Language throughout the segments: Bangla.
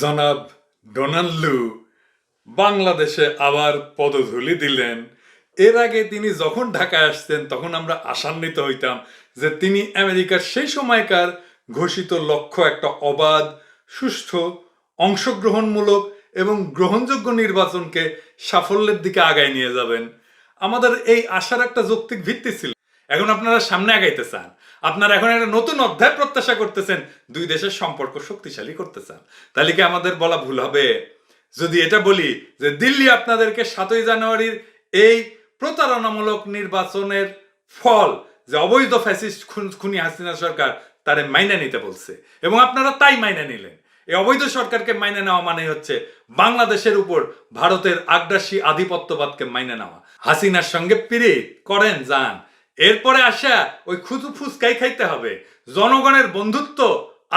জনাব ডোনাল্ডু বাংলাদেশে আবার পদধূলি দিলেন। এর আগে তিনি যখন ঢাকায় আসতেন, তখন আমরা আশান্বিত হইতাম যে তিনি আমেরিকার সেই সময়কার ঘোষিত লক্ষ্য একটা অবাধ, সুষ্ঠু, অংশগ্রহণমূলক এবং গ্রহণযোগ্য নির্বাচনকে সাফল্যের দিকে আগায় নিয়ে যাবেন। আমাদের এই আশার একটা যৌক্তিক ভিত্তি ছিল। এখন আপনারা সামনে আগাইতে চান। আপনারা এখন একটা নতুন অধ্যায় প্রত্যাশা করতেছেন, দুই দেশের সম্পর্ক শক্তিশালী করতে চান। তাহলে কি আমাদের বলা ভুল হবে? যদি এটা বলি যে দিল্লি আপনাদেরকে সাতই জানুয়ারির এই প্রতারণামূলক নির্বাচনের ফল যে অবৈধ ফ্যাসিস্ট খুন- হাসিনা সরকার তারে মাইনে নিতে বলছে, এবং আপনারা তাই মাইনে নিলেন। এই অবৈধ সরকারকে মাইনে নেওয়া মানে হচ্ছে বাংলাদেশের উপর ভারতের আগ্রাসী আধিপত্যবাদকে মাইনে নেওয়া। হাসিনার সঙ্গে পিরিত করেন, যান। এরপরে আসা ওই খুচু ফুচকাই খাইতে হবে। জনগণের বন্ধুত্ব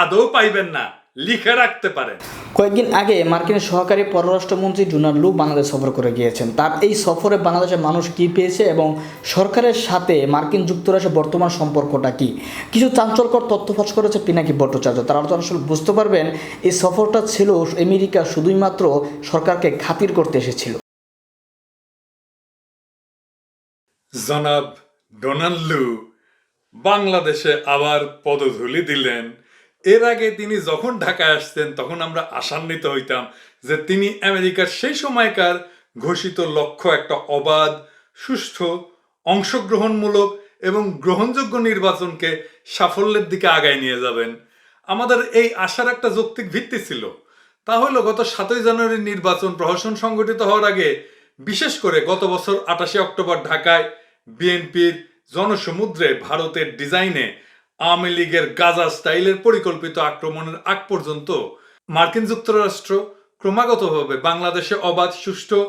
আদৌ পাইবেন না লিখে রাখতে পারেন। কয়েকদিন আগে মার্কিন সহকারী পররাষ্ট্রমন্ত্রী ডোনাল্ড লু বাংলাদেশ সফর করে গিয়েছেন। তার এই সফরে বাংলাদেশের মানুষ কি পেয়েছে এবং সরকারের সাথে মার্কিন যুক্তরাষ্ট্রের বর্তমান সম্পর্কটা কি? কিছু চাঞ্চল্যকর তথ্য ফাঁস করেছে পিনাকি ভট্টাচার্য। তারা তো আসলে বুঝতে পারবেন এই সফরটা ছিল আমেরিকা শুধুই মাত্র সরকারকে খাতির করতে এসেছিল। জনাব ডোনাল্ডু বাংলাদেশে আবার পদধূলি দিলেন। এর আগে তিনি যখন ঢাকায় আসতেন, তখন আমরা আশান্বিত হইতাম যে তিনি আমেরিকার সেই সময়কার ঘোষিত লক্ষ্য একটা অবাধ, সুষ্ঠু, অংশগ্রহণমূলক এবং গ্রহণযোগ্য নির্বাচনকে সাফল্যের দিকে আগায় নিয়ে যাবেন। আমাদের এই আশার একটা যৌক্তিক ভিত্তি ছিল। তা হলো গত সাতই জানুয়ারির নির্বাচন প্রহসন সংগঠিত হওয়ার আগে, বিশেষ করে গত বছর আটাশে অক্টোবর ঢাকায় বিএনপির জনসমুদ্রে ভারতের ডিজাইনে আওয়ামী লীগের গাজা স্টাইলের পরিকল্পিত আক্রমণের আগ পর্যন্ত মার্কিন যুক্তরাষ্ট্র ক্রমাগতভাবে বাংলাদেশে অবাধ, সুষ্ঠু,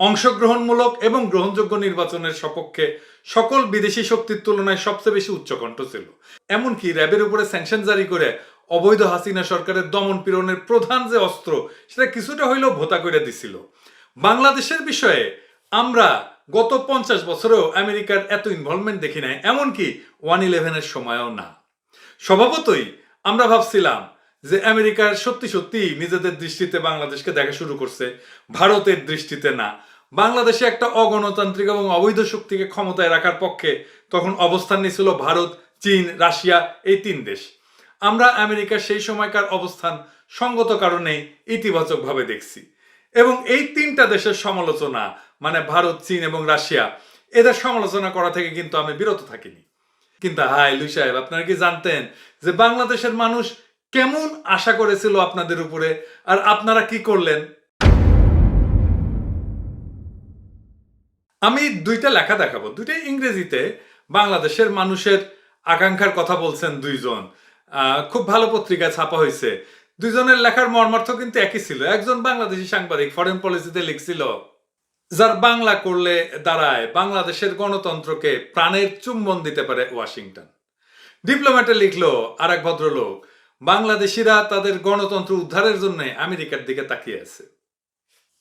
অংশগ্রহণমূলক এবং গ্রহণযোগ্য নির্বাচনের সপক্ষে সকল বিদেশি শক্তির তুলনায় সবচেয়ে বেশি উচ্চকণ্ঠ ছিল। এমনকি র্যাবের উপরে স্যাংশন জারি করে অবৈধ হাসিনা সরকারের দমন পীড়নের প্রধান যে অস্ত্র, সেটা কিছুটা হইলেও ভোতা করে দিছিল। বাংলাদেশের বিষয়ে আমরা গত পঞ্চাশ বছরেও আমেরিকার এত ইনভলভমেন্ট দেখি নাই, এমনকি ওয়ান ইলেভেনের সময়ও না। স্বভাবতই আমরা ভাবছিলাম যে আমেরিকার সত্যি সত্যি নিজেদের দৃষ্টিতে বাংলাদেশকে দেখা শুরু করছে, ভারতের দৃষ্টিতে না। বাংলাদেশে একটা অগণতান্ত্রিক এবং অবৈধ শক্তিকে ক্ষমতায় রাখার পক্ষে তখন অবস্থান নিয়েছিল ভারত, চীন, রাশিয়া, এই তিন দেশ। আমরা আমেরিকার সেই সময়কার অবস্থান সঙ্গত কারণে ইতিবাচকভাবে দেখছি। এবং এই তিনটা দেশের সমালোচনা মানে ভারত, চীন এবং রাশিয়া, এদের সমালোচনা করা থেকে কিন্তু আমি বিরত থাকিনি। কিন্তু হাই লুই সাহেব, আপনারা কি জানতেন যে বাংলাদেশের মানুষ কেমন আশা করেছিল আপনাদের উপরে? আর আপনারা কি করলেন? আমি দুইটা লেখা দেখাবো। দুইটা ইংরেজিতে বাংলাদেশের মানুষের আকাঙ্ক্ষার কথা বলছেন দুইজন। খুব ভালো পত্রিকায় ছাপা হয়েছে দুইজনের লেখার মর্মার্থ কিন্তু একই ছিল। একজন বাংলাদেশি সাংবাদিক ফরেন পলিসিতে লিখছিল, যার বাংলা করলে দাঁড়ায়, বাংলাদেশের গণতন্ত্রকে প্রাণের চুম্বন দিতে পারে ওয়াশিংটন। ডিপ্লোম্যাটে লিখলো আর এক ভদ্রলোক, বাংলাদেশিরা তাদের গণতন্ত্র উদ্ধারের জন্য আমেরিকার দিকে তাকিয়ে আছে।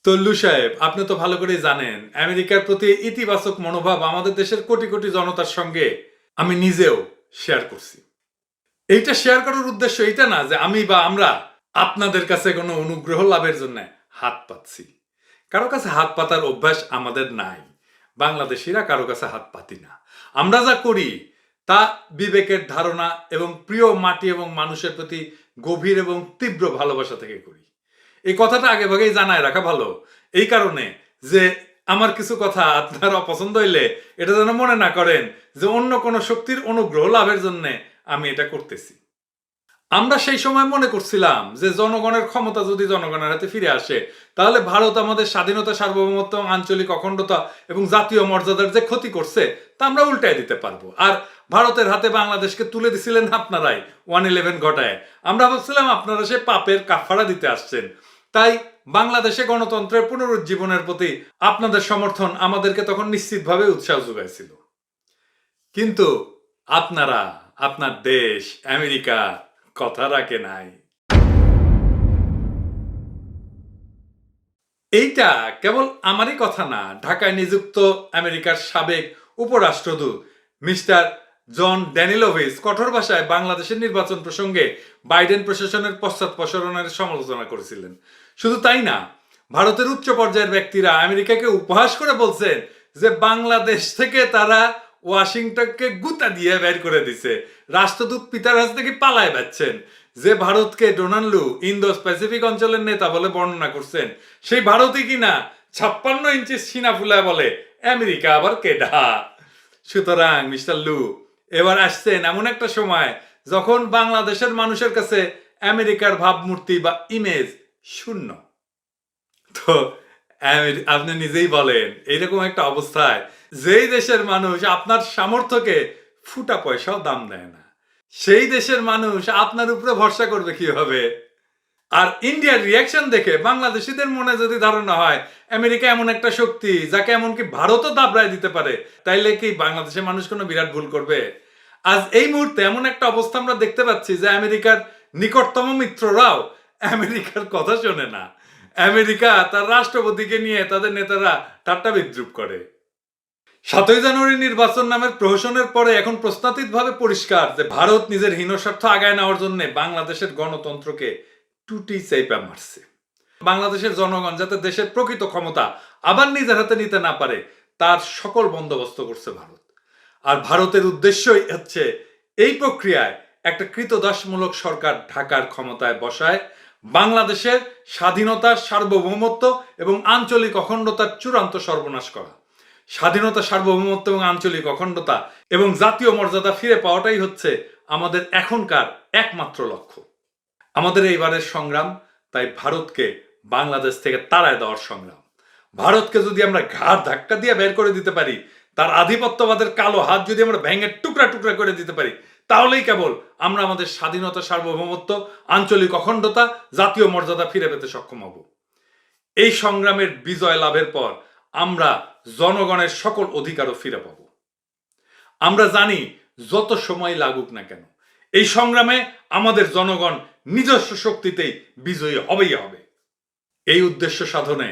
তল্লু সাহেব, আপনি তো ভালো করেই জানেন, আমেরিকার প্রতি ইতিবাচক মনোভাব আমাদের দেশের কোটি কোটি জনতার সঙ্গে আমি নিজেও শেয়ার করছি। এইটা শেয়ার করার উদ্দেশ্য এইটা না যে আমি বা আমরা আপনাদের কাছে কোনো অনুগ্রহ লাভের জন্য হাত পাচ্ছি কারও কাছে হাত পাতার অভ্যাস আমাদের নাই। বাংলাদেশিরা কারও কাছে হাত পাতি না। আমরা যা করি তা বিবেকের ধারণা এবং প্রিয় মাটি এবং মানুষের প্রতি গভীর এবং তীব্র ভালোবাসা থেকে করি। এই কথাটা আগে ভাগেই জানায় রাখা ভালো। এই কারণে যে আমার কিছু কথা আপনার অপছন্দ হইলে এটা যেন মনে না করেন যে অন্য কোনো শক্তির অনুগ্রহ লাভের জন্য আমি এটা করতেছি। আমরা সেই সময় মনে করছিলাম যে জনগণের ক্ষমতা যদি জনগণের হাতে ফিরে আসে, তাহলে ভারত আমাদের স্বাধীনতা, সার্বভৌমত্ব, আঞ্চলিক অখণ্ডতা এবং জাতীয় মর্যাদার যে ক্ষতি করছে, তা আমরা উল্টায় দিতে পারব। আর ভারতের হাতে বাংলাদেশকে তুলে দিছিলেন আপনারাই, ওয়ান ইলেভেন ঘটায়। আমরা ভাবছিলাম আপনারা সে পাপের কাফারা দিতে আসছেন। তাই বাংলাদেশে গণতন্ত্রের পুনরুজ্জীবনের প্রতি আপনাদের সমর্থন আমাদেরকে তখন নিশ্চিতভাবে উৎসাহ যোগাইছিল। কিন্তু আপনারা আপনার দেশ, আমেরিকা কথা রাখে নাই। এইটা কেবল আমারই কথা না, ঢাকায় নিযুক্ত আমেরিকার সাবেক উপরাষ্ট্রদূত মিস্টার জন ড্যানিলোভিস কঠোর ভাষায় বাংলাদেশের নির্বাচন প্রসঙ্গে বাইডেন প্রশাসনের পশ্চাৎপসরণের সমালোচনা করেছিলেন। শুধু তাই না, ভারতের উচ্চ পর্যায়ের ব্যক্তিরা আমেরিকাকে উপহাস করে বলছেন যে বাংলাদেশ থেকে তারা ওয়াশিংটনকে গুতা দিয়ে বের করে দিছে। রাষ্ট্রদূত পিতার হাত থেকে পালায় যাচ্ছেন যে ভারতকে ডোনাল্ডু ইন্দো প্যাসিফিক অঞ্চলের নেতা বলে বর্ণনা করছেন, সেই ভারতই কিনা ছাপ্পান্ন ইঞ্চি সিনা ফুলায় বলে, আমেরিকা আবার কেডা? সুতরাং, মিস্টার লু, এবার আসছেন এমন একটা সময় যখন বাংলাদেশের মানুষের কাছে আমেরিকার ভাবমূর্তি বা ইমেজ শূন্য। তো আপনি নিজেই বলেন, এইরকম একটা অবস্থায় যেই দেশের মানুষ আপনার সামর্থ্যকে ফুটা পয়সাও দাম দেয় না, সেই দেশের মানুষ আপনার উপরে ভরসা করবে কীভাবে? আর ইন্ডিয়ার রিয়াকশন দেখে বাংলাদেশিদের মনে যদি ধারণা হয়, আমেরিকা এমন একটা শক্তি যাকে এমনকি ভারতও দাবড়ায় দিতে পারে, তাইলে কি বাংলাদেশের মানুষ কোনো বিরাট ভুল করবে? আজ এই মুহূর্তে এমন একটা অবস্থা আমরা দেখতে পাচ্ছি যে আমেরিকার নিকটতম মিত্ররাও আমেরিকার কথা শোনে না। আমেরিকা তার রাষ্ট্রপতিকে নিয়ে তাদের নেতারা ঠাট্টা বিদ্রুপ করে। সাতই জানুয়ারি নির্বাচন নামের প্রহসনের পরে এখন প্রশ্নাতীতভাবে পরিষ্কার যে ভারত নিজের হীনস্বার্থ আগায় নেওয়ার জন্য বাংলাদেশের গণতন্ত্রকে টুটি চাইপা মারছে। বাংলাদেশের জনগণ যাতে দেশের প্রকৃত ক্ষমতা আবার নিজের হাতে নিতে না পারে, তার সকল বন্দোবস্ত করছে ভারত। আর ভারতের উদ্দেশ্যই হচ্ছে এই প্রক্রিয়ায় একটা কৃতদাসমূলক সরকার ঢাকার ক্ষমতায় বসায়। বাংলাদেশের স্বাধীনতা সার্বভৌমত্ব এবং আঞ্চলিক অখণ্ডতার চূড়ান্ত সর্বনাশ করা। স্বাধীনতা, সার্বভৌমত্ব এবং আঞ্চলিক অখণ্ডতা এবং জাতীয় মর্যাদা ফিরে পাওয়াটাই হচ্ছে আমাদের এখনকার একমাত্র লক্ষ্য। আমাদের এইবারের সংগ্রাম, তাই ভারতকে বাংলাদেশ থেকে তাড়ায় দেওয়ার সংগ্রাম। ভারতকে যদি আমরা ঘাড় ধাক্কা দিয়ে বের করে দিতে পারি, তার আধিপত্যবাদের কালো হাত যদি আমরা ভেঙে টুকরা টুকরা করে দিতে পারি, তাহলেই কেবল আমরা আমাদের স্বাধীনতা, সার্বভৌমত্ব, আঞ্চলিক অখণ্ডতা, জাতীয় মর্যাদা ফিরে পেতে সক্ষম হব। এই সংগ্রামের বিজয় লাভের পর আমরা জনগণের সকল অধিকারও ফিরে পাব। আমরা জানি যত সময় লাগুক না কেন, এই সংগ্রামে আমাদের জনগণ নিজস্ব শক্তিতেই বিজয়ী হবেই হবে। এই উদ্দেশ্য সাধনে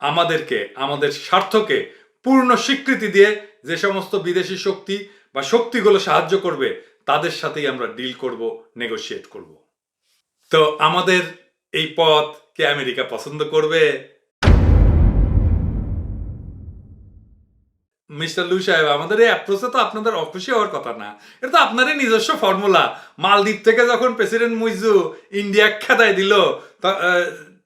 আমাদেরকে, আমাদের স্বার্থকে পূর্ণ স্বীকৃতি দিয়ে যে সমস্ত বিদেশি শক্তি বা শক্তিগুলো সাহায্য করবে, তাদের সাথেই আমরা ডিল করব নেগোশিয়েট করব। তো আমাদের এই পথ কে আমেরিকা পছন্দ করবে। মিস্টার লু সাহেব, আমাদের এই অ্যাপ্রোচে তো আপনাদের অখুশি হওয়ার কথা না। এটা তো আপনারই নিজস্ব ফর্মুলা মালদ্বীপ থেকে যখন প্রেসিডেন্ট মুইজু ইন্ডিয়া খেদায় দিল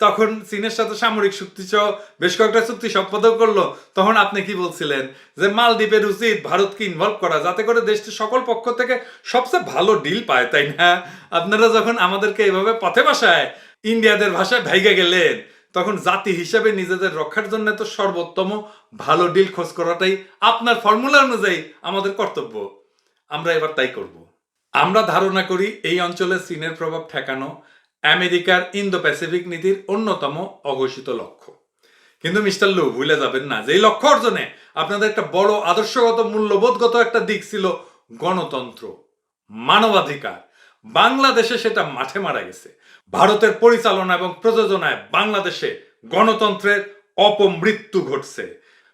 তখন চীনের সাথে সামরিক চুক্তি সহ বেশ কয়েকটা চুক্তি সম্পাদক করল, তখন আপনি কি বলছিলেন? যে মালদ্বীপের উচিত ভারতকে ইনভলভ করা, যাতে করে দেশটি সকল পক্ষ থেকে সবচেয়ে ভালো ডিল পায়, তাই না? আপনারা যখন আমাদেরকে এভাবে পথে বাসায় ইন্ডিয়াদের ভাষায় ভাইগে গেলেন তখন জাতি হিসেবে নিজেদের রক্ষার জন্য তো সর্বোত্তম ভালো ডিল খোঁজ করাটাই আপনার ফর্মুলা অনুযায়ী আমাদের কর্তব্য। আমরা এবার তাই করব। আমরা ধারণা করি এই অঞ্চলে চীনের প্রভাব ঠেকানো আমেরিকার ইন্দো প্যাসিফিক নীতির অন্যতম অঘোষিত লক্ষ্য। কিন্তু মিস্টার লু, ভুলে যাবেন না যে লক্ষ্য অর্জনে আপনাদের একটা বড় আদর্শগত মূল্যবোধগত একটা দিক ছিল গণতন্ত্র, মানবাধিকার। বাংলাদেশে সেটা মাঠে মারা গেছে। ভারতের পরিচালনা এবং প্রযোজনায় বাংলাদেশে গণতন্ত্রের অপমৃত্যু ঘটছে।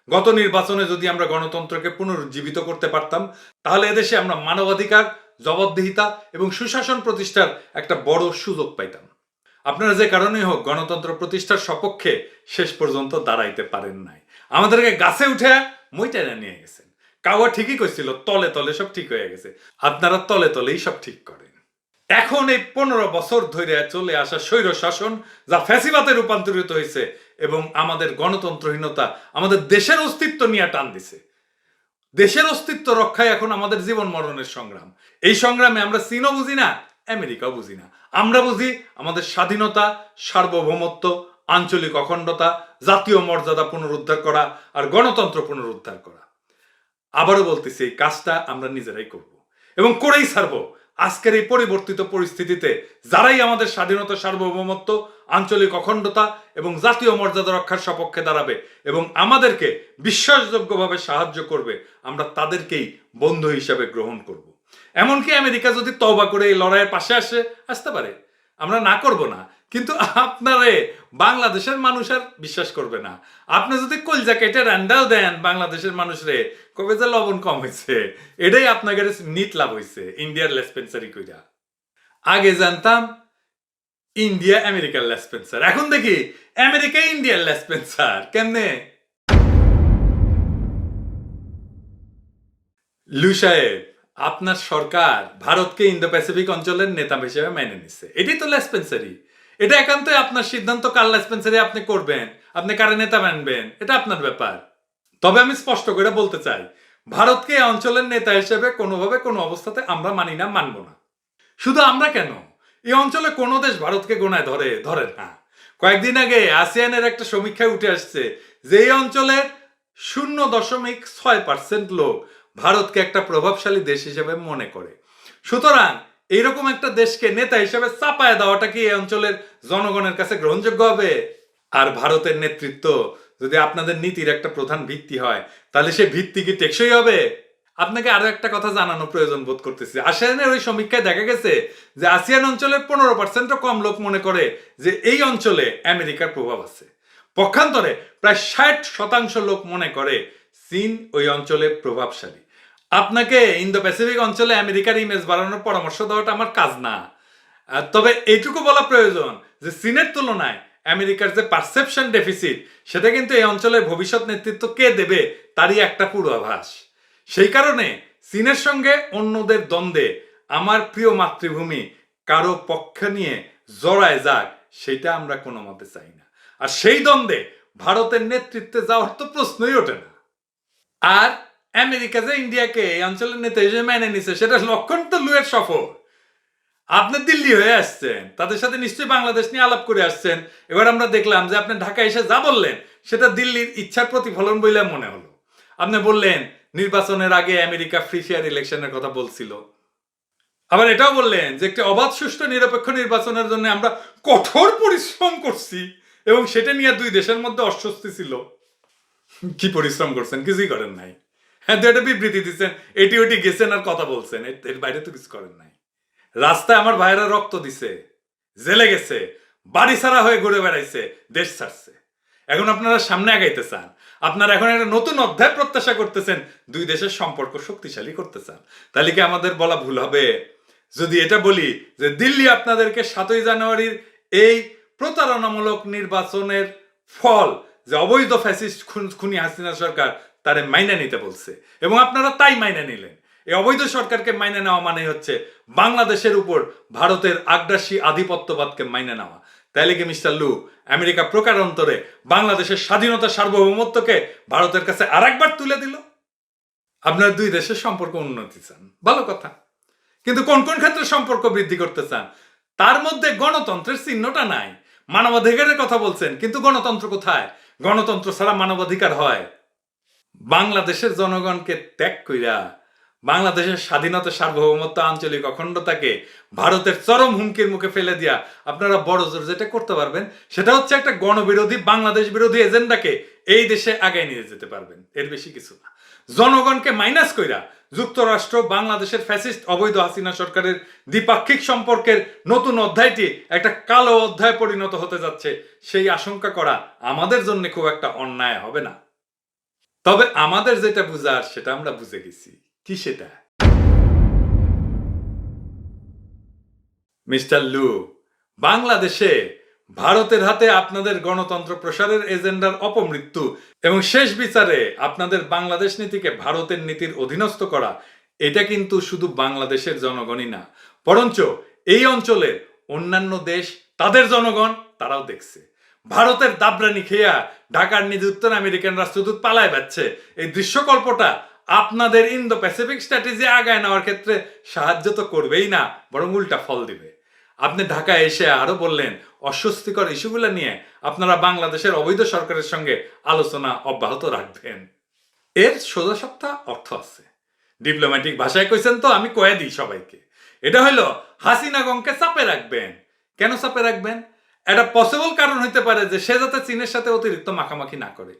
গত নির্বাচনে যদি আমরা গণতন্ত্রকে পুনরুজ্জীবিত করতে পারতাম, তাহলে এদেশে আমরা মানবাধিকার, জবাবদিহিতা এবং সুশাসন প্রতিষ্ঠার একটা বড় সুযোগ পাইতাম। আপনারা যে কারণেই হোক গণতন্ত্র প্রতিষ্ঠার সপক্ষে শেষ পর্যন্ত দাঁড়াইতে পারেন নাই। আমাদেরকে গাছে উঠে মই টেনে নিয়ে গেছেন। কাওয়া ঠিকই কইছিল, তলে তলে সব ঠিক হয়ে গেছে। আপনারা তলে তলেই সব ঠিক করেন। এখন এই পনেরো বছর ধরে চলে আসা স্বৈর শাসন যা ফ্যাসিবাতে রূপান্তরিত হয়েছে এবং আমাদের গণতন্ত্রহীনতা আমাদের দেশের অস্তিত্ব নিয়ে টান দিছে। দেশের অস্তিত্ব রক্ষায় এখন আমাদের জীবন মরণের সংগ্রাম। এই সংগ্রামে আমরা চীনও বুঝি না, আমেরিকাও বুঝি না। আমরা বুঝি আমাদের স্বাধীনতা, সার্বভৌমত্ব, আঞ্চলিক অখণ্ডতা, জাতীয় মর্যাদা পুনরুদ্ধার করা আর গণতন্ত্র পুনরুদ্ধার করা। আবারও বলতেছি, এই কাজটা আমরা নিজেরাই করব এবং করেই ছাড়বো। আজকের এই পরিবর্তিত পরিস্থিতিতে যারাই আমাদের স্বাধীনতা, সার্বভৌমত্ব, আঞ্চলিক অখণ্ডতা এবং জাতীয় মর্যাদা রক্ষার সপক্ষে দাঁড়াবে এবং আমাদেরকে বিশ্বাসযোগ্যভাবে সাহায্য করবে, আমরা তাদেরকেই বন্ধু হিসাবে গ্রহণ করব। এমনকি আমেরিকা যদি তওবা করে এই লড়াইয়ের পাশে আসে, আসতে পারে। আমরা না করব না। কিন্তু আপনারে বাংলাদেশের মানুষ আর বিশ্বাস করবে না। আপনি যদি কলজা কেটে রান্দাও দেন বাংলাদেশের মানুষরে, কবে যে লবণ কম হয়েছে, এটাই আপনাকে নিট লাভ হয়েছে ইন্ডিয়ার লেসপেন্সারি কইরা। আগে জানতাম, ইন্ডিয়া আমেরিকার লেসপেন্সার এখন দেখি, আমেরিকা ইন্ডিয়ার লেসপেন্সার কেমনে? লু সাহেব, আপনার সরকার ভারতকে ইন্দো প্যাসিফিক অঞ্চলের নেতা হিসেবে মেনে নিচ্ছে এটাই তো লেসপেন্সারি এটা একান্তই আপনার সিদ্ধান্ত কার লেসপেন্সারি আপনি করবেন, আপনি কারে নেতা মানবেন, এটা আপনার ব্যাপার। তবে আমি স্পষ্ট করে বলতে চাই, ভারতকে অঞ্চলের নেতা হিসেবে কোনোভাবে কোনো অবস্থাতে আমরা মানি না, মানব না। শুধু আমরা কেন? এই অঞ্চলে কোনো দেশ ভারতকে গোনায় ধরে ধরে না। কয়েকদিন আগে আসিয়ানের একটা সমীক্ষায় উঠে আসছে যে এই অঞ্চলের শূন্য দশমিক ছয় পার্সেন্ট লোক ভারতকে একটা প্রভাবশালী দেশ হিসেবে মনে করে। সুতরাং এইরকম একটা দেশকে নেতা হিসেবে চাপায় দেওয়াটা কি এই অঞ্চলের জনগণের কাছে গ্রহণযোগ্য হবে? আর ভারতের নেতৃত্ব যদি আপনাদের নীতির একটা প্রধান ভিত্তি হয়, তাহলে সে ভিত্তি কি টেকসই হবে? আপনাকে আরও একটা কথা জানানো প্রয়োজন বোধ করতেছি। আসিয়ানের ওই সমীক্ষায় দেখা গেছে যে আসিয়ান অঞ্চলের পনেরো পার্সেন্টও কম লোক মনে করে যে এই অঞ্চলে আমেরিকার প্রভাব আছে। পক্ষান্তরে প্রায় ষাট শতাংশ লোক মনে করে চীন ওই অঞ্চলে প্রভাবশালী। আপনাকে ইন্দো প্যাসিফিক অঞ্চলে আমেরিকার ইমেজ বাড়ানোর পরামর্শ দেওয়াটা আমার কাজ না। তবে এইটুকু বলা প্রয়োজন যে চীনের তুলনায় আমেরিকার যে পারসেপশন ডেফিসিট সেটা কিন্তু এই অঞ্চলের ভবিষ্যৎ নেতৃত্ব কে দেবে তারই একটা পূর্বাভাস। সেই কারণে চীনের সঙ্গে অন্যদের দ্বন্দ্বে আমার প্রিয় মাতৃভূমি কারও পক্ষ নিয়ে জড়ায় যাক, সেটা আমরা কোনো মতে চাই না। আর সেই দ্বন্দ্বে ভারতের নেতৃত্বে যাওয়ার তো প্রশ্নই ওঠে না। আর আমেরিকা যে ইন্ডিয়াকে এই অঞ্চলের নেতা হিসেবে মেনে নিছে সেটা লক্ষণ তো লুয়ের সফর। আপনি দিল্লি হয়ে আসছেন, তাদের সাথে নিশ্চয়ই বাংলাদেশ নিয়ে আলাপ করে আসছেন। এবার আমরা দেখলাম যে আপনি ঢাকা এসে যা বললেন, সেটা দিল্লির ইচ্ছার প্রতিফলন বলে মনে হলো। আপনি বললেন, নির্বাচনের আগে আমেরিকা ফ্রি ফেয়ার ইলেকশনের কথা বলছিল। আবার এটাও বললেন যে একটি অবাধ, সুষ্ঠু, নিরপেক্ষ নির্বাচনের জন্য আমরা কঠোর পরিশ্রম করছি এবং সেটা নিয়ে দুই দেশের মধ্যে অস্বস্তি ছিল। কি পরিশ্রম করছেন? কিছুই করেন নাই। হ্যাঁ দু একটা বিবৃতি দিচ্ছেন। এটি ওটি গেছেন আর কথা বলছেন। এর- বাইরে তো কিছু করেন নাই। রাস্তায় আমার রক্ত দিছে, জেলে গেছে, বাড়ি ছাড়া হয়ে ঘুরে বেড়াইছে, দেশ ছাড়ছে। এখন আপনারা সামনে আগাইতে চান। আপনারা এখন একটা নতুন অধ্যায় প্রত্যাশা করতেছেন, দুই দেশের সম্পর্ক শক্তিশালী করতে চান। তাহলে কি আমাদের বলা ভুল হবে? যদি এটা বলি যে দিল্লি আপনাদেরকে সাতই জানুয়ারির এই প্রতারণামূলক নির্বাচনের ফল যে অবৈধ ফ্যাসিস্ট খুনি হাসিনা সরকার তারে মাইনে নিতে বলছে। এবং আপনারা তাই মাইনে নিলেন। এই অবৈধ সরকারকে মাইনে নেওয়া মানে হচ্ছে বাংলাদেশের উপর ভারতের আগ্রাসী আধিপত্যবাদকে মাইনে নেওয়া। তাইলে কি মিস্টার লু, আমেরিকা প্রকারান্তরে বাংলাদেশের স্বাধীনতা সার্বভৌমত্বকে ভারতের কাছে আরেকবার তুলে দিল? আপনার দুই দেশের সম্পর্ক উন্নতি চান। ভালো কথা। কিন্তু কোন কোন ক্ষেত্রে সম্পর্ক বৃদ্ধি করতে চান? তার মধ্যে গণতন্ত্রের চিহ্নটা নাই। মানবাধিকারের কথা বলছেন, কিন্তু গণতন্ত্র কোথায়? গণতন্ত্র ছাড়া মানবাধিকার হয়। বাংলাদেশের জনগণকে ত্যাগ কইরা বাংলাদেশের স্বাধীনতা, সার্বভৌমত্ব, আঞ্চলিক অখণ্ডতাকে ভারতের চরম হুমকির মুখে ফেলে দিয়া আপনারা বড় জোর যেটা করতে পারবেন, সেটা হচ্ছে একটা গণবিরোধী বাংলাদেশ বিরোধী এজেন্ডাকে এই দেশে আগায় নিয়ে যেতে পারবেন। এর বেশি কিছু না। জনগণকে মাইনাস কইরা যুক্তরাষ্ট্র, বাংলাদেশের ফ্যাসিস্ট অবৈধ হাসিনা সরকারের দ্বিপাক্ষিক সম্পর্কের নতুন অধ্যায়টি একটা কালো অধ্যায় পরিণত হতে যাচ্ছে, সেই আশঙ্কা করা আমাদের জন্য খুব একটা অন্যায় হবে না। তবে আমাদের যেটা বুঝার, সেটা আমরা বুঝে গেছি। কি সেটা? মিস্টার লু, বাংলাদেশে ভারতের হাতে আপনাদের গণতন্ত্র প্রসারের এজেন্ডার অপমৃত্যু এবং শেষ বিচারে আপনাদের বাংলাদেশ নীতিকে ভারতের নীতির অধীনস্থ করা, এটা কিন্তু শুধু বাংলাদেশের জনগণই না। বরঞ্চ এই অঞ্চলের অন্যান্য দেশ, তাদের জনগণ, তারাও দেখছে। ভারতের দাবরানি খেয়া ঢাকার নিযুক্ত আমেরিকান রাষ্ট্রদূত পালায় যাচ্ছে এই দৃশ্যকল্পটা আপনাদের ইন্দো প্যাসিফিক স্ট্র্যাটেজি আগায় নেওয়ার ক্ষেত্রে সাহায্য তো করবেই না, বরং উল্টা ফল দিবে। আপনি ঢাকায় এসে আরও বললেন, অস্বস্তিকর ইস্যুগুলো নিয়ে আপনারা বাংলাদেশের অবৈধ সরকারের সঙ্গে আলোচনা অব্যাহত রাখবেন। এর সোজা সপ্তাহ অর্থ আছে। ডিপ্লোম্যাটিক ভাষায় কইছেন তো, আমি কয়ে দিই সবাইকে। এটা হলো হাসিনা গংকে চাপে রাখবেন। কেন চাপে রাখবেন? একটা পসিবল কারণ হইতে পারে যে সে যাতে চীনের সাথে অতিরিক্ত মাখামাখি না করে।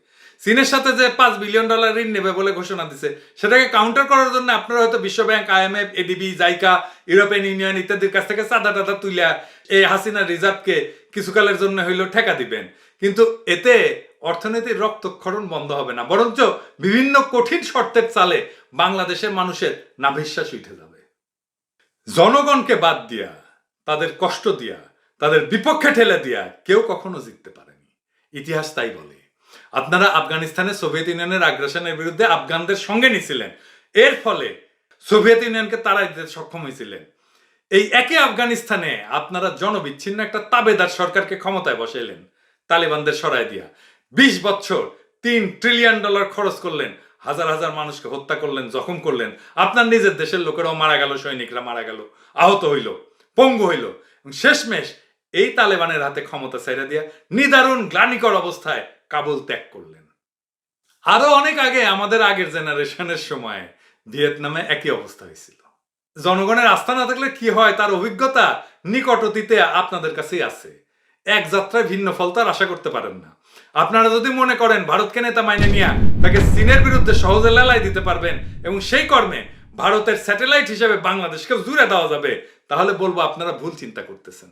চীনের সাথে যে পাঁচ বিলিয়ন ডলার ঋণ নেবে বলে ঘোষণা দিছে, সেটাকে কাউন্টার করার জন্য আপনারা হয়তো বিশ্ব bank IMF ADB JICA, European Union ইত্যাদির কাছ থেকে চাঁদা টাদা তুলিয়া এই হাসিনা রিজার্ভকে কিছুকালের জন্য হইলেও ঠেকা দিবেন। কিন্তু এতে অর্থনীতির রক্তক্ষরণ বন্ধ হবে না, বরঞ্চ বিভিন্ন কঠিন শর্তের চালে বাংলাদেশের মানুষের নাভিশ্বাস উঠে যাবে। জনগণকে বাদ দিয়া, তাদের কষ্ট দিয়া তাদের বিপক্ষে ঠেলে দিয়া কেউ কখনো জিততে পারেনি। ইতিহাস তাই বলে, আপনারা আফগানিস্তানে সোভিয়েত ইউনিয়নের আগ্রাসনের বিরুদ্ধে আফগানদের সঙ্গে নিছিলেন। এর ফলে সোভিয়েত ইউনিয়নকে তারাই দিতে সক্ষম হয়েছিলেন এই একই আফগানিস্তানে আপনারা জনবিচ্ছিন্ন একটা তাবেদার সরকারকে ক্ষমতায় বসাইলেন, তালেবানদের সরাই দিয়া। বিশ বছর তিন ট্রিলিয়ন ডলার খরচ করলেন, হাজার হাজার মানুষকে হত্যা করলেন, জখম করলেন। আপনার নিজের দেশের লোকেরাও মারা গেল, সৈনিকরা মারা গেল, আহত হইল, পঙ্গু হইল। শেষমেশ এই তালেবানের হাতে ক্ষমতা ছেড়ে দিয়া নিদারুণ গ্লানিকর অবস্থায় কাবুল ত্যাগ করলেন। আরও অনেক আগে আমাদের আগের জেনারেশনের সময় ভিয়েতনামে একই অবস্থা হয়েছিল। জনগণের আস্থা না থাকলে কি হয় তার অভিজ্ঞতা নিকট অতীতে আপনাদের কাছেই আছে। এক যাত্রায় ভিন্ন ফল তার আশা করতে পারেন না। আপনারা যদি মনে করেন ভারতকে নেতা মাইনে নিয়ে তাকে চীনের বিরুদ্ধে সহজে লেলাই দিতে পারবেন এবং সেই কর্মে ভারতের স্যাটেলাইট হিসেবে বাংলাদেশকে জুড়ে দেওয়া যাবে, তাহলে বলব আপনারা ভুল চিন্তা করতেছেন।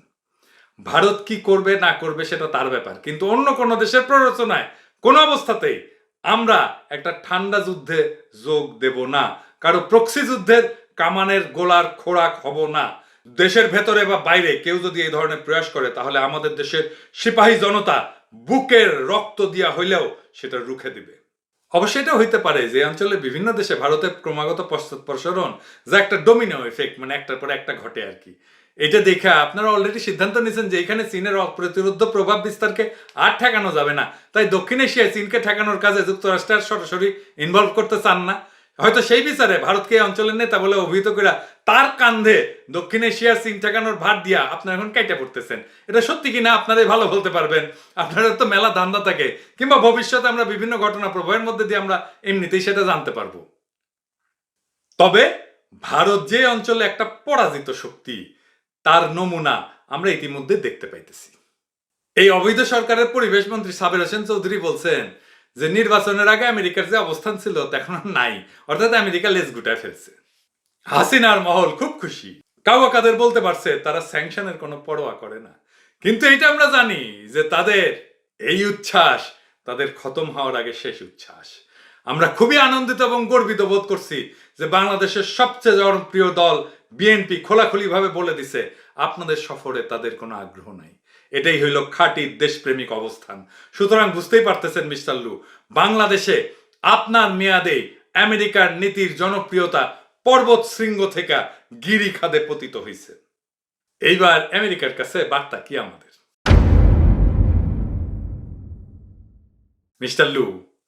ভারত কি করবে, না করবে সেটা তার ব্যাপার। কিন্তু অন্য কোনো দেশের প্ররোচনায় কোনো অবস্থাতেই আমরা একটা ঠান্ডা যুদ্ধে যোগ দেব না। কারও প্রক্সি যুদ্ধের কামানের গোলার খোরাক হব না। দেশের ভেতরে বা বাইরে কেউ যদি এই ধরনের প্রয়াস করে, তাহলে আমাদের দেশের সিপাহী জনতা বুকের রক্ত দিয়া হইলেও সেটা রুখে দিবে। অবশ্যই এটা হইতে পারে যে অঞ্চলে বিভিন্ন দেশে ভারতের ক্রমাগত পশ্চাৎপসরণ যা একটা ডোমিনো এফেক্ট মানে একটার পর একটা ঘটে আর কি। এটা দেখে আপনারা অলরেডি সিদ্ধান্ত নিয়েছেন যে এখানে চীনের অপ্রতিরোধ প্রভাব বিস্তারকে আর ঠেকানো যাবে না। তাই দক্ষিণ এশিয়ায় চীনকে ঠেকানোর কাজে যুক্তরাষ্ট্রের সরাসরি ইনভলভ করতে চান না। হয়তো সেই বিচারে ভারতকে অঞ্চলের নেতা বলে অভিহিত করে তার কান্ধে দক্ষিণ এশিয়ার চীন ঠেকানোর ভার দিয়া আপনারা এখন কেটে পড়তেছেন। এটা সত্যি কিনা আপনারাই ভালো বলতে পারবেন। আপনারা তো মেলা ধান্দা থাকে। কিংবা ভবিষ্যতে আমরা বিভিন্ন ঘটনা প্রবাহের মধ্যে দিয়ে আমরা এমনিতেই সেটা জানতে পারব। তবে ভারত যে অঞ্চলে একটা পরাজিত শক্তি তার নমুনা আমরা ইতিমধ্যে দেখতে পাইতেছি। এই অবৈধ সরকারের পরিবেশ মন্ত্রী সাবের হোসেন চৌধুরী বলছেন যে, নির্বাচনের আগে আমেরিকার যে অবস্থান ছিল তা এখন নাই, অর্থাৎ আমেরিকা লেজ গুটায় ফেলছে। হাসিনার মহল খুব খুশি। কাউয়া কাদের বলতে পারছে, তারা স্যাংশনের কোনো পরোয়া করে না। কিন্তু এটা আমরা জানি যে, তাদের এই উচ্ছ্বাস, তাদের খতম হওয়ার আগে শেষ উচ্ছ্বাস। আমরা খুবই আনন্দিত এবং গর্বিত বোধ করছি যে, বাংলাদেশের সবচেয়ে জনপ্রিয় দল বিএনপি খোলাখুলিভাবে বলে দিছে, আপনাদের সফরে তাদের কোনো আগ্রহ নাই। এটাই হইল খাঁটি দেশপ্রেমিক অবস্থান। সুতরাং বুঝতেই পারতেছেন মিস্টার লু, বাংলাদেশে আপনার মেয়াদে আমেরিকার নীতির জনপ্রিয়তা পর্বত শৃঙ্গ থেকে গিরি খাদে পতিত হয়েছে এইবার আমেরিকার কাছে বার্তা কি আমাদের? মিস্টার লু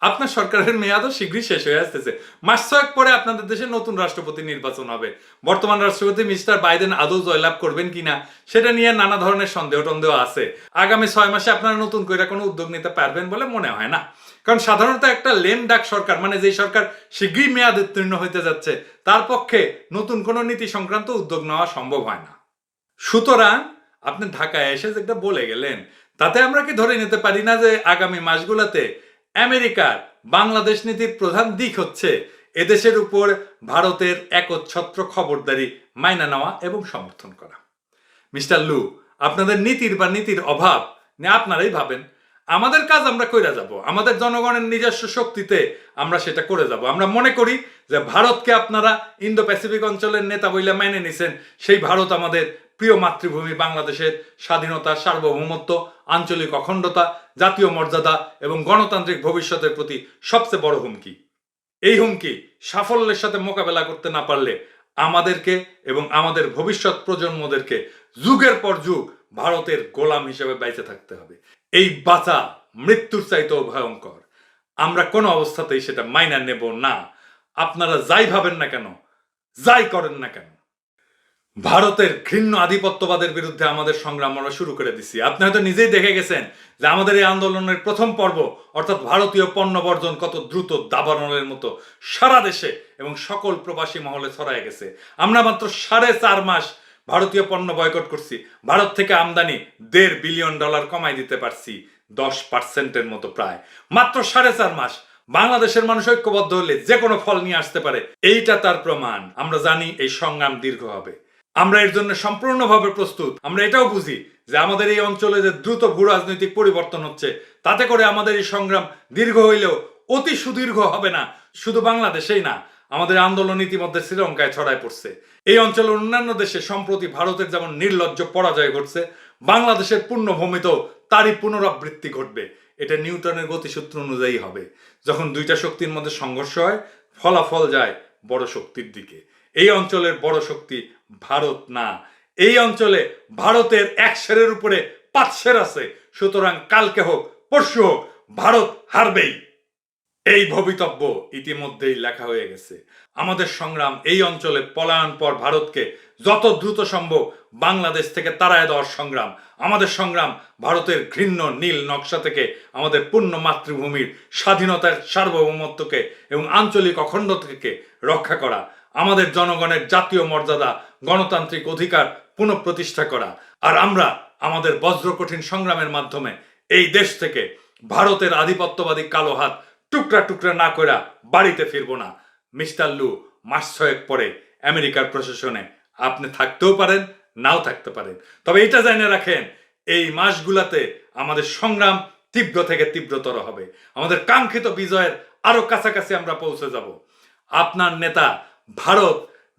আপনার সরকারের মেয়াদও শীঘ্রই শেষ হয়ে আসতেছে। মাস ছয়েক পরে আপনাদের দেশে নতুন রাষ্ট্রপতি নির্বাচন হবে। বর্তমান রাষ্ট্রপতি মিস্টার বাইডেন আদৌ জয়লাভ করবেন কিনা, সেটা নিয়ে নানা ধরনের সন্দেহ টন্দেহ আছে। আগামী ছয় মাসে আপনারা নতুন করে কোনো উদ্যোগ নিতে পারবেন বলে মনে হয় না। কারণ সাধারণত একটা লেম ডাক সরকার মানে যেই সরকার শীঘ্রই মেয়াদ উত্তীর্ণ হইতে যাচ্ছে, তার পক্ষে নতুন কোনো নীতি সংক্রান্ত উদ্যোগ নেওয়া সম্ভব হয় না। সুতরাং আপনি ঢাকায় এসে যেটা বলে গেলেন, তাতে আমরা কি ধরে নিতে পারি না যে আগামী মাসগুলোতে আমেরিকার বাংলাদেশ নীতির প্রধান দিক হচ্ছে এদেশের উপর ভারতের একচ্ছত্র খবরদারি মাইনা নেওয়া এবং সমর্থন করা। মিস্টার লু, আপনাদের নীতির বা নীতির অভাব নিয়ে আপনারাই ভাবেন। আমাদের কাজ আমরা কইরা যাব, আমাদের জনগণের নিজস্ব শক্তিতে আমরা সেটা করে যাব। আমরা মনে করি যে ভারতকে আপনারা ইন্দো প্যাসিফিক অঞ্চলের নেতা বইলে মেনে নিছেন, সেই ভারত আমাদের প্রিয় মাতৃভূমি বাংলাদেশের স্বাধীনতা, সার্বভৌমত্ব, আঞ্চলিক অখণ্ডতা, জাতীয় মর্যাদা এবং গণতান্ত্রিক ভবিষ্যতের প্রতি সবচেয়ে বড় হুমকি। এই হুমকি সাফল্যের সাথে মোকাবেলা করতে না পারলে আমাদেরকে এবং আমাদের ভবিষ্যৎ প্রজন্মদেরকে যুগের পর যুগ ভারতের গোলাম হিসেবে বেঁচে থাকতে হবে। এই বাঁচা মৃত্যুর চাইতেও ভয়ঙ্কর। আমরা কোনো অবস্থাতেই সেটা মাইনা নেব না। আপনারা যাই ভাবেন না কেন, যাই করেন না কেন ভারতের ঘৃণ্য আধিপত্যবাদের বিরুদ্ধে আমাদের সংগ্রাম আমরা শুরু করে দিছি। আপনি হয়তো নিজেই দেখে গেছেন যে আমাদের এই আন্দোলনের প্রথম পর্ব, অর্থাৎ ভারতীয় পণ্য বর্জন কত দ্রুত দাবানলের মতো সারা দেশে এবং সকল প্রবাসী মহলে ছড়ায় গেছে। আমরা মাত্র সাড়ে চার মাস ভারতীয় পণ্য বয়কট করছি। ভারত থেকে আমদানি দেড় বিলিয়ন ডলার কমাই দিতে পারছি, দশ পার্সেন্টের মতো প্রায়। মাত্র সাড়ে চার মাস বাংলাদেশের মানুষ ঐক্যবদ্ধ হলে যে কোনো ফল নিয়ে আসতে পারে, এইটা তার প্রমাণ। আমরা জানি এই সংগ্রাম দীর্ঘ হবে। আমরা এর জন্য সম্পূর্ণভাবে প্রস্তুত। আমরা এটাও বুঝি যে আমাদের এই অঞ্চলে যে দ্রুত ভূ রাজনৈতিক পরিবর্তন হচ্ছে, তাতে করে আমাদের এই সংগ্রাম দীর্ঘ হইলেও অতি সুদীর্ঘ হবে না। শুধু বাংলাদেশেই না, আমাদের আন্দোলন ইতিমধ্যে শ্রীলঙ্কায় ছড়ায় পড়ছে। এই অঞ্চলের অন্যান্য দেশে সম্প্রতি ভারতের যেমন নির্লজ্জ পরাজয় ঘটছে, বাংলাদেশের পূর্ণভূমিতেও তারই পুনরাবৃত্তি ঘটবে। এটা নিউটনের গতিসূত্র অনুযায়ী হবে। যখন দুইটা শক্তির মধ্যে সংঘর্ষ হয়, ফলাফল যায় বড় শক্তির দিকে। এই অঞ্চলের বড় শক্তি ভারত না। এই অঞ্চলে ভারতের এক সেরের উপরে পাঁচ সের আছে। সুতরাং কালকে হোক, পরশু হোক, ভারত হারবেই। এই ভবিতব্য ইতিমধ্যেই লেখা হয়ে গেছে। আমাদের সংগ্রাম এই অঞ্চলে পলায়ন পর ভারতকে যত দ্রুত সম্ভব বাংলাদেশ থেকে তাড়ায় দেওয়ার সংগ্রাম, আমাদের সংগ্রাম ভারতের ঘৃণ্য নীল নকশা থেকে আমাদের পূর্ণ মাতৃভূমির স্বাধীনতার সার্বভৌমত্বকে এবং আঞ্চলিক অখণ্ডতাকে রক্ষা করা, আমাদের জনগণের জাতীয় মর্যাদা গণতান্ত্রিক অধিকার পুনঃপ্রতিষ্ঠা করা। আর আমরা আমাদের বজ্রকঠিন সংগ্রামের মাধ্যমে এই দেশ থেকে ভারতের আধিপত্যবাদী কালো হাত টুকরা টুকরা না করা বাড়িতে ফিরবো না। মিস্টার লু, মাস ছয়েক পরে আমেরিকার প্রশাসনে আপনি থাকতেও পারেন, নাও থাকতে পারেন। তবে এটা জেনে রাখেন, এই মাসগুলাতে আমাদের সংগ্রাম তীব্র থেকে তীব্রতর হবে। আমাদের কাঙ্ক্ষিত বিজয়ের আরও কাছাকাছি আমরা পৌঁছে যাব। আপনার নেতা ভারত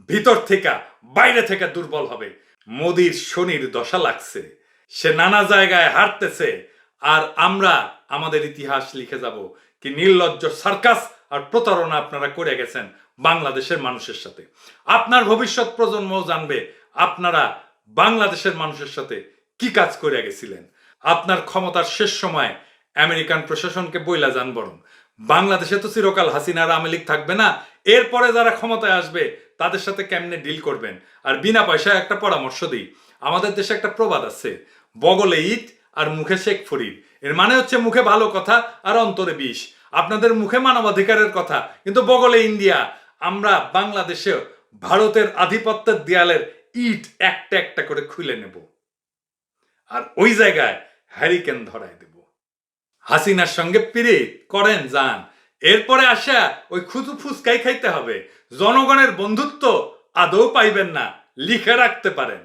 ভিতর থেকে বাইরে থেকে দুর্বল হবে। মোদির শনির দশা লাগছে। সে নানা জায়গায় হারতেছে। আর আমরা আমাদের ইতিহাস লিখে যাব। কি নির্লজ্জ সার্কাস আর প্রতারণা আপনারা করে গেছেন বাংলাদেশের মানুষের সাথে। আপনার ভবিষ্যৎ প্রজন্মও জানবে আপনারা বাংলাদেশের মানুষের সাথে কি কাজ করে গেছিলেন। আপনার ক্ষমতার শেষ সময় আমেরিকান প্রশাসনকে বইলা যান বরং। বাংলাদেশে তো চিরকাল হাসিনার আওয়ামী লীগ থাকবে না। এরপরে যারা ক্ষমতায় আসবে তাদের সাথে কেমনে ডিল করবেন? আর বিনা পয়সায় একটা পরামর্শ দিই। আমাদের দেশে একটা প্রবাদ আছে, বগলে ইট আর মুখে শেখ ফরিদ। এর মানে হচ্ছে মুখে ভালো কথা আর অন্তরে বিষ। আপনাদের মুখে মানবাধিকারের কথা, কিন্তু বগলে ইন্ডিয়া, আমরা বাংলাদেশে ভারতের আধিপত্যের দেয়ালের ইট একটা একটা করে খুলে নেব। আর ওই জায়গায় হ্যারিকেন ধরায় দেব। হাসিনার সঙ্গে পিরিত করেন যান এরপরে আসা ওই খুদু ফুসকাই খাইতে হবে। জনগণের বন্ধুত্ব আদৌ পাইবেন না, লিখে রাখতে পারেন।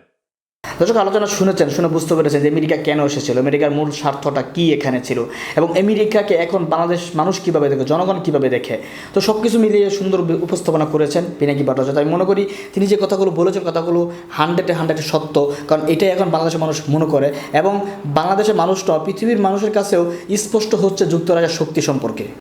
দর্শক, আলোচনা শুনেছেন, শুনে বুঝতে পেরেছেন যে আমেরিকা কেন এসেছিল, আমেরিকার মূল স্বার্থটা কি এখানে ছিল, এবং আমেরিকাকে এখন বাংলাদেশ মানুষ কীভাবে দেখে, জনগণ কীভাবে দেখে? তো সব কিছু মিলিয়ে সুন্দর উপস্থাপনা করেছেন পিনাকি ভট্টাচার্য। আমি মনে করি, তিনি যে কথাগুলো বলেছেন, কথাগুলো হান্ড্রেডে হান্ড্রেডে সত্য, কারণ এটাই এখন বাংলাদেশের মানুষ মনে করে, এবং বাংলাদেশের মানুষটা, পৃথিবীর মানুষের কাছেও স্পষ্ট হচ্ছে যুক্তরাজ্যের শক্তি সম্পর্কে।